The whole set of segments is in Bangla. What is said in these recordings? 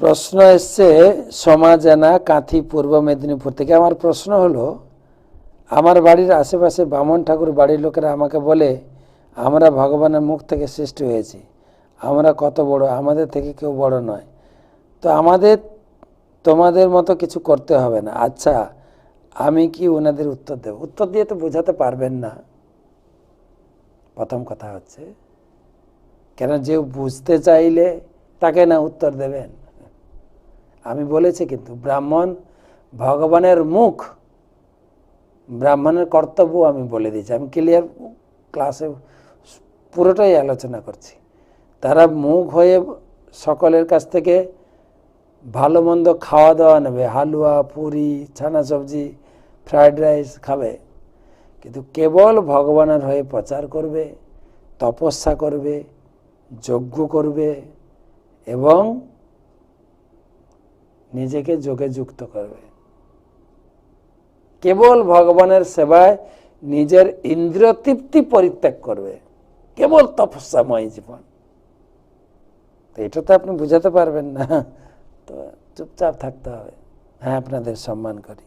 প্রশ্ন এসছে, সমাজেনা কাঁথি পূর্ব মেদিনীপুর থেকে। আমার প্রশ্ন হলো, আমার বাড়ির আশেপাশে বামন ঠাকুর বাড়ির লোকেরা আমাকে বলে, আমরা ভগবানের মুখ থেকে সৃষ্টি হয়েছি। আমরা কত বড়, আমাদের থেকে কেউ বড় নয়। তো আমাদের, তোমাদের মতো কিছু করতে হবে না। আচ্ছা আমি কি ওনাদের উত্তর দেব? উত্তর দিয়ে তো বোঝাতে পারবেন না। প্রথম কথা হচ্ছে, কেন যে বুঝতে চাইলে তাকে না উত্তর দেবেন? আমি বলেছি কিন্তু ব্রাহ্মণ ভগবানের মুখ, ব্রাহ্মণের কর্তব্য আমি বলে দিয়েছি। আমি ক্লিয়ার ক্লাসে পুরোটাই আলোচনা করছি। তারা মুখ হয়ে সকলের কাছ থেকে ভালো মন্দ খাওয়া দাওয়া নেবে, হালুয়া, পুরি, ছানা সবজি ফ্রায়েড রাইস খাবে। কিন্তু কেবল ভগবানের হয়ে প্রচার করবে, তপস্যা করবে, যজ্ঞ করবে এবং নিজেকে যোগে যুক্ত করবে। কেবল ভগবানের সেবায় নিজের ইন্দ্রিয় তৃপ্তি পরিত্যাগ করবে। কেবল তপস্যাময় জীবন। তো এটা তো আপনি বুঝাতে পারবেন না। তো চুপচাপ থাকতে হবে। হ্যাঁ আপনাদের সম্মান করি।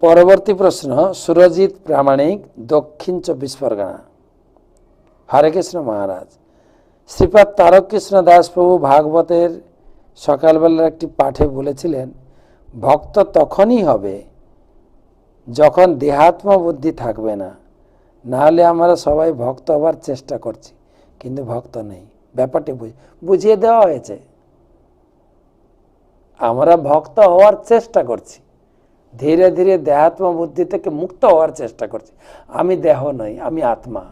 পরবর্তী প্রশ্ন, সুরজিৎ প্রামাণিক দক্ষিণ চব্বিশ পরগনা। হরে কৃষ্ণ মহারাজ। শ্রীপাদ তারককৃষ্ণ দাসপ্রভু ভাগবতের সকালবেলার একটি পাঠে বলেছিলেন, ভক্ত তখনই হবে যখন দেহাত্ম বুদ্ধি থাকবে না। নাহলে আমরা সবাই ভক্ত হবার চেষ্টা করছি, কিন্তু ভক্ত নেই। ব্যাপারটি বুঝিয়ে দেওয়া হয়েছে। আমরা ভক্ত হওয়ার চেষ্টা করছি। ধীরে ধীরে দেহাত্ম বুদ্ধি থেকে মুক্ত হওয়ার চেষ্টা করছি। আমি দেহ নই, আমি আত্মা।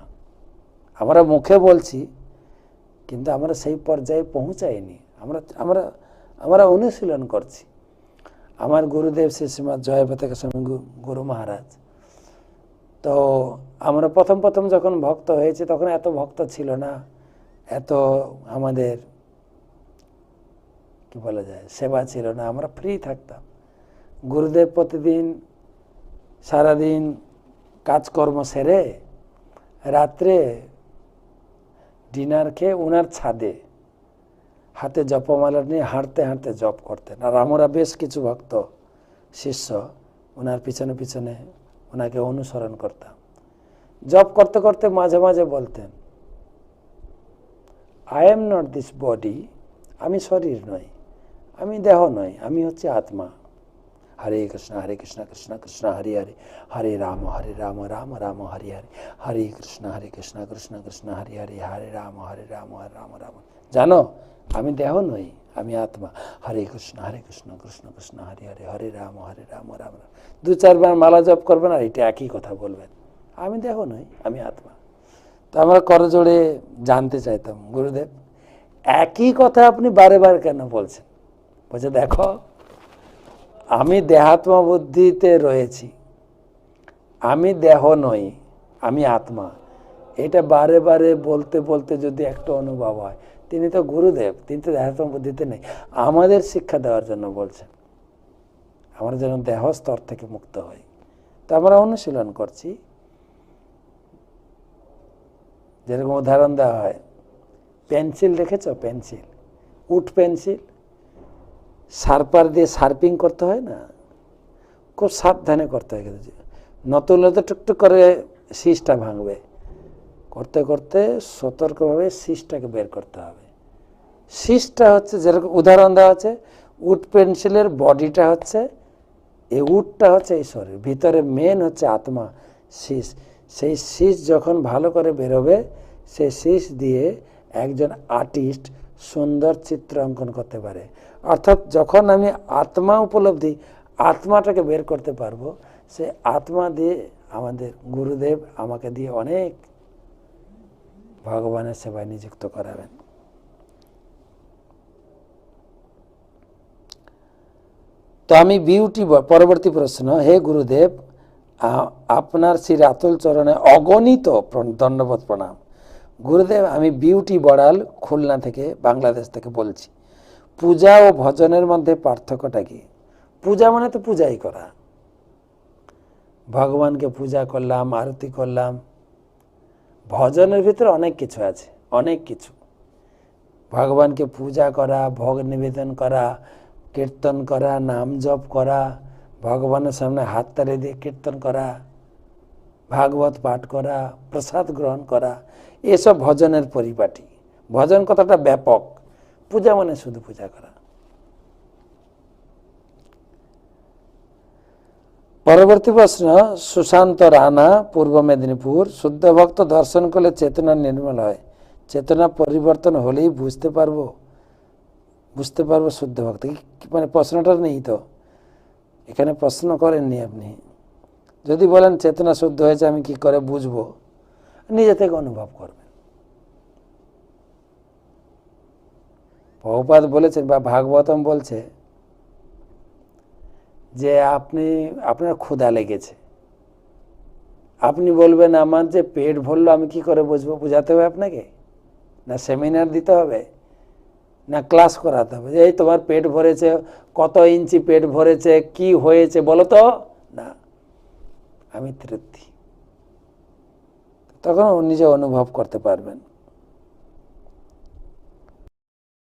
আমরা মুখে বলছি, কিন্তু আমরা সেই পর্যায়ে পৌঁছাইনি। আমরা আমরা আমরা অনুশীলন করছি। আমার গুরুদেব শ্রী জয় পতাকা স্বামী গুরু মহারাজ। তো আমরা প্রথম প্রথম যখন ভক্ত হয়েছে, তখন এত ভক্ত ছিল না। এত আমাদের কি বলা যায়, সেবা ছিল না। আমরা ফ্রি থাকতাম। গুরুদেব প্রতিদিন, সারাদিন কাজকর্ম সেরে রাত্রে ডিনার খেয়ে ওনার ছাদে। হাতে জপমালা নিয়ে হাঁটতে হাঁটতে জপ করতেন। আর আমরা বেশ কিছু ভক্ত, শিষ্য ওনার পিছনে পিছনে ওনাকে অনুসরণ করতাম। জব করতে করতে মাঝে মাঝে বলতেন I am not this body আমি শরীর নই, আমি দেহ নই, আমি হচ্ছে আত্মা। হরে কৃষ্ণ হরে কৃষ্ণ কৃষ্ণ কৃষ্ণ হরে হরে হরে রাম হরে রাম রাম রাম হরে হরে হরে কৃষ্ণ হরে কৃষ্ণ কৃষ্ণ কৃষ্ণ হরে হরে হরে রাম হরে রাম হরে রাম রাম জানো, আমি দেহ নই, আমি আত্মা। হরে কৃষ্ণ হরে কৃষ্ণ কৃষ্ণ কৃষ্ণ হরে হরে হরে রাম হরে রাম রাম রাম দু চারবার মালা জপ করবেন আর এটা একই কথা বলবেন। আমি দেহ নই, আমি আত্মা। তো আমরা করজোড়ে জানতে চাইতাম, গুরুদেব, একই কথা আপনি বারে বারে কেন বলছেন? বলছে, দেখো আমি দেহাত্মা বুদ্ধিতে রয়েছি। আমি দেহ নই, আমি আত্মা। এটা বারে বারে বলতে বলতে যদি একটা অনুভব হয়, তিনি তো গুরুদেব, তিনি তো দেহাত্মা বুদ্ধিতে নেই। আমাদের শিক্ষা দেওয়ার জন্য বলছেন, আমরা যেন দেহ স্তর থেকে মুক্ত হই। তো আমরা অনুশীলন করছি। যেরকম উদাহরণ দেওয়া হয়, পেন্সিল দেখেছ? পেন্সিল। Would pencil? সার্পার দিয়ে সার্পিং করতে হয় না? খুব সাবধানে করতে হয় কিন্তু। নতুন হলে টুকটুক করে শীষটা ভাঙবে। করতে করতে সতর্কভাবে শীষটাকে বের করতে হবে। শীষটা হচ্ছে যেরকম উদাহরণ দেওয়া আছে উড পেন্সিলের বডিটা হচ্ছে, এই উডটা হচ্ছে এই শরীর ভিতরে মেন হচ্ছে আত্মা শীষ সেই শীষ যখন ভালো করে বেরোবে, সেই শীষ দিয়ে একজন আর্টিস্ট সুন্দর চিত্র অঙ্কন করতে পারে। অর্থাৎ যখন আমি আত্মা উপলব্ধি, আত্মাটাকে বের করতে পারব, সে আত্মা দিয়ে আমাদের গুরুদেব আমাকে দিয়ে অনেক ভগবানের সেবায় নিযুক্ত করাবেন। তো আমি বিউটি পরবর্তী প্রশ্ন, হে গুরুদেব আপনার শ্রী রাতুল চরণে অগণিত ধন্যবাদ প্রণাম। গুরুদেব, আমি বিউটি বড়াল খুলনা থেকে বাংলাদেশ থেকে বলছি। পূজা ও ভজনের মধ্যে পার্থক্যটা কি? পূজা মানে তো পূজাই করা। ভগবানকে পূজা করলাম, আরতি করলাম। ভজনের ভিতরে অনেক কিছু আছে, অনেক কিছু। ভগবানকে পূজা করা, ভোগ নিবেদন করা, কীর্তন করা, নাম জপ করা, ভগবানের সামনে হাত তালি দিয়ে কীর্তন করা। ভাগবত পাঠ করা, প্রসাদ গ্রহণ করা, এসব ভজনের পরিপাটি। ভজন কথাটা ব্যাপক। পূজা মানে শুধু পূজা করা। পরবর্তী প্রশ্ন, সুশান্ত রানা, পূর্ব মেদিনীপুর, শুদ্ধ ভক্ত দর্শন করলে চেতনা নির্মল হয়। চেতনা পরিবর্তন হলেই বুঝতে পারব। বুঝতে পারব শুদ্ধ ভক্ত। মানে প্রশ্নটা নেই তো এখানে প্রশ্ন করেননি আপনি। যদি বলেন চেতনা শুদ্ধ হয়েছে, আমি কি করে বুঝব? নিজে থেকে অনুভব করবেন। বহুপাত বলেছেন বা ভাগবতম বলছে যে আপনি, আপনার ক্ষুধা লেগেছে। আপনি বলবেন, আমার যে পেট ভরলো, আমি কি করে বুঝব? বোঝাতে হবে আপনাকে? না সেমিনার দিতে হবে? না ক্লাস করাতে হবে? এই তোমার পেট ভরেছে, কত ইঞ্চি পেট ভরেছে, কি হয়েছে, বলো তো? আমি তৃপ্তি। তখন নিজে অনুভব করতে পারবেন।